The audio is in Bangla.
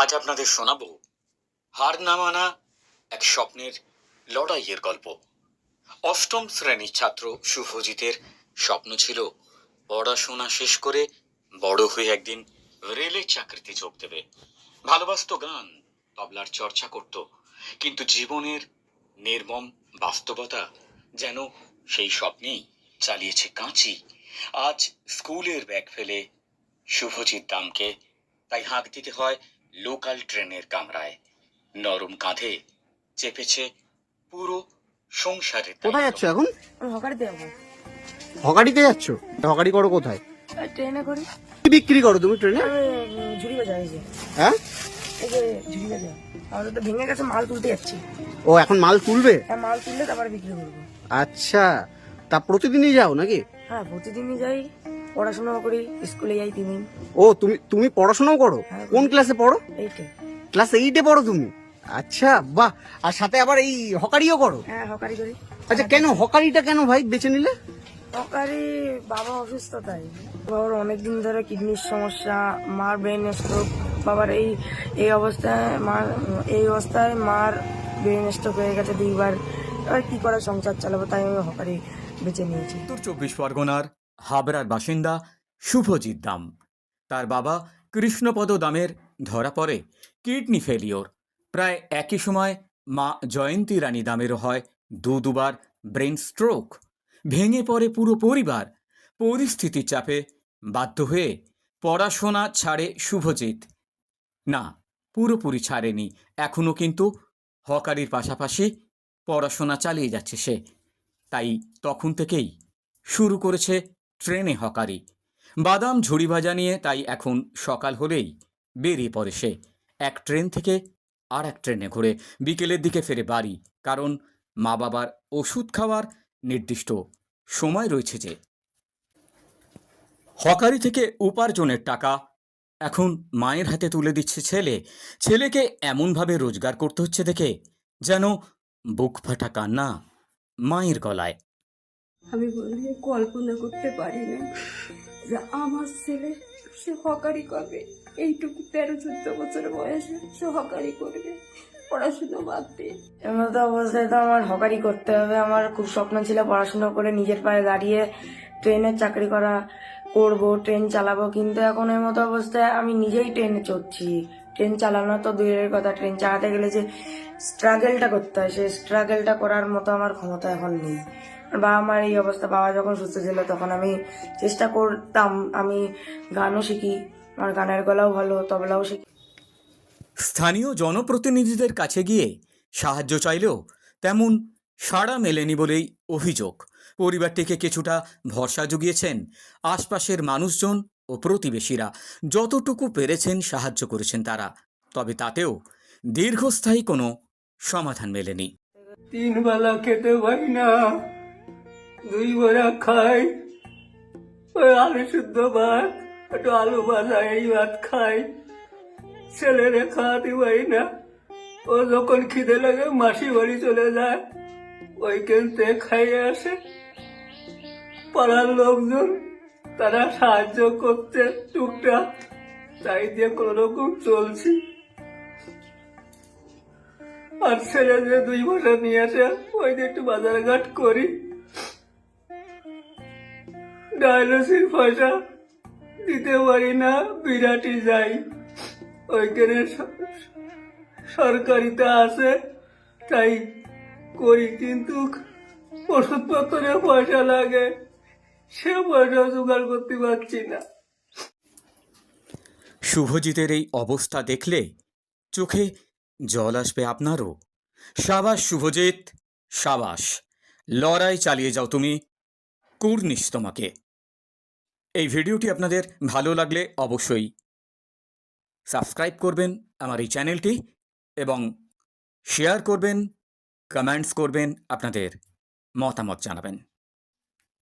আজ আপনাদের শোনাবো হার না মানা এক স্বপ্নের লড়াইয়ের গল্প। অষ্টম শ্রেণির ছাত্র শুভজিতের স্বপ্ন ছিল পড়াশোনা শেষ করে বড় হয়ে একদিন রেলের চাকরিতে যোগ দেবে। ভালোবাসত গান, তবলার চর্চা করত, কিন্তু জীবনের নির্মম বাস্তবতা যেন সেই স্বপ্নেই চালিয়েছে কাঁচি। আজ স্কুলের ব্যাগ ফেলে শুভজিৎ দামকে, তাই হাঁক দিতে হয় লোকাল ট্রেনের কামরায়। নরম কাঁধে চেপেছে পুরো সংসারের কোথায় যাচ্ছ এখন? হকারিতে যাব। হকারিতে যাচ্ছ? হকারি করো কোথায়? ট্রেনে করি। কি বিক্রি করো তুমি ট্রেনে? ঝুড়ি বাজার হ্যাঁ? ঝুড়ি বাজার আমাদের তো ভেঙে গেছে মাল তুলতে যাচ্ছি। ও এখন মাল তুলবে? হ্যাঁ মাল তুললে তারপরে বিক্রি করব। আচ্ছা। তা প্রতিদিনই যাও নাকি? হ্যাঁ প্রতিদিনই যাই। পড়াশোনাও করি স্কুলে যাই তিন দিন ও তুমি তুমি পড়াশোনাও করো? হ্যাঁ, কোন ক্লাসে পড়ো? এইটাই ক্লাস এইটে পড়ো তুমি? আচ্ছা বাহ! আর সাথে আবার এই হকারিও করো? হ্যাঁ হকারি করি। আচ্ছা কেন? হকারিটা কেন ভাই বেছে নিলে? হকারি বাবা অসুস্থ তাই। বাবার অনেকদিন ধরে কিডনির সমস্যা মার ব্রেন স্ট্রোক বাবার এই এই অবস্থায় মার এই অবস্থায় মার ব্রেন স্ট্রোক হয়ে গেছে দুইবার। এবার কি করে সংসার চালাবো তাই আমি হকারি বেছে নিয়েছি। উত্তর চব্বিশ পরগনার হাবড়ার বাসিন্দা শুভজিৎ দাম। তার বাবা কৃষ্ণপদ দামের ধরা পড়ে কিডনি ফেলিওর। প্রায় একই সময় মা জয়ন্তী রানী দামেরও হয় দু দুবার ব্রেন স্ট্রোক। ভেঙে পড়ে পুরো পরিবার। পরিস্থিতির চাপে বাধ্য হয়ে পড়াশোনা ছাড়ে শুভজিৎ। না, পুরোপুরি ছাড়েনি। এখনও কিন্তু হকারির পাশাপাশি পড়াশোনা চালিয়ে যাচ্ছে সে। তাই তখন থেকেই শুরু করেছে ট্রেনে হকারি। বাদাম ঝুড়ি ভাজা নিয়ে তাই এখন সকাল হলেই বেরিয়ে পড়ে সে। এক ট্রেন থেকে আর এক ট্রেনে ঘুরে বিকেলের দিকে ফেরে বাড়ি, কারণ মা বাবার ওষুধ খাওয়ার নির্দিষ্ট সময় রয়েছে যে। হকারি থেকে উপার্জনের টাকা এখন মায়ের হাতে তুলে দিচ্ছে ছেলে। ছেলেকে এমনভাবে রোজগার করতে হচ্ছে দেখে যেন বুক ফাটা কান্না মায়ের গলায়। আমি বলি কল্পনা করতে পারি না যে আমার ছেলে সে হকারি করবে। এইটুকু তেরো, চোদ্দ বছর বয়সে সে হকারি করবে, পড়াশুনো বাদ দিয়ে এমন অবস্থায় তো আমার হকারি করতে হবে। আমার খুব স্বপ্ন ছিল পড়াশোনা করে নিজের পায়ে দাঁড়িয়ে ট্রেনের চাকরি করা করব ট্রেন চালাবো। কিন্তু এখন এর মতো অবস্থায় আমি নিজেই ট্রেনে চড়ছি। ট্রেন চালানো তো দূরের কথা। ট্রেন চালাতে গেলে যে স্ট্রাগেলটা করতে হয় সেই স্ট্রাগেলটা করার মতো আমার ক্ষমতা এখন নেই। বাবা মার এই অবস্থা বাবা যখন সুস্থ ছিল তখন আমি চেষ্টা করতাম আমি গানও শিখি আমার গানের গলাও ভালো তবলাও শিখি। স্থানীয় জনপ্রতিনিধিদের কাছে গিয়ে সাহায্য চাইলেও তেমন সাড়া মেলেনি বলেই অভিযোগ। পরিবারটিকে কিছুটা ভরসা জুগিয়েছেন আশপাশের মানুষজন ও প্রতিবেশীরা। যতটুকু পেরেছেন সাহায্য করেছেন তারা তবে তাতেও দীর্ঘস্থায়ী কোনো সমাধান মেলেনি। তিন বেলা খেতে পাই না। দুই বেলা খাই, ওই আলু শুদ্ধ ভাত, একটু আলু ভাজা, এই ভাত খাই। ছেলেরে খাওয়াতে পারি না। ও যখন খিদে লাগে, মাসি বাড়ি চলে যায়। ওইখান থেকে খাইয়ে আসে। পাড়ার লোকজন, তারা সাহায্য করতে টুকটাক। তাই দিয়ে কোনো রকম চলছি। আর ছেলে যে দুই বছর নিয়ে আসে ওই দিয়ে একটু বাজার ঘাট করি। ডায়ালিসিস পয়সা দিতে পারি না বিরাটি যাই। ওইখানে সরকারিতে আছে, তাই করি, কিন্তু ওষুধপত্রের পয়সা লাগে। সে পয়সা জোগাড় করতে পারছি না। শুভজিতের এই অবস্থা দেখলে চোখে জল আসবে আপনারও। সাবাস, শুভজিৎ, সাবাস। লড়াই চালিয়ে যাও তুমি। কুর্নিশ তোমাকে। এই ভিডিওটি আপনাদের ভালো লাগলে অবশ্যই সাবস্ক্রাইব করবেন আমার এই চ্যানেলটি এবং শেয়ার করবেন, কমেন্টস করবেন, আপনাদের মতামত জানাবেন।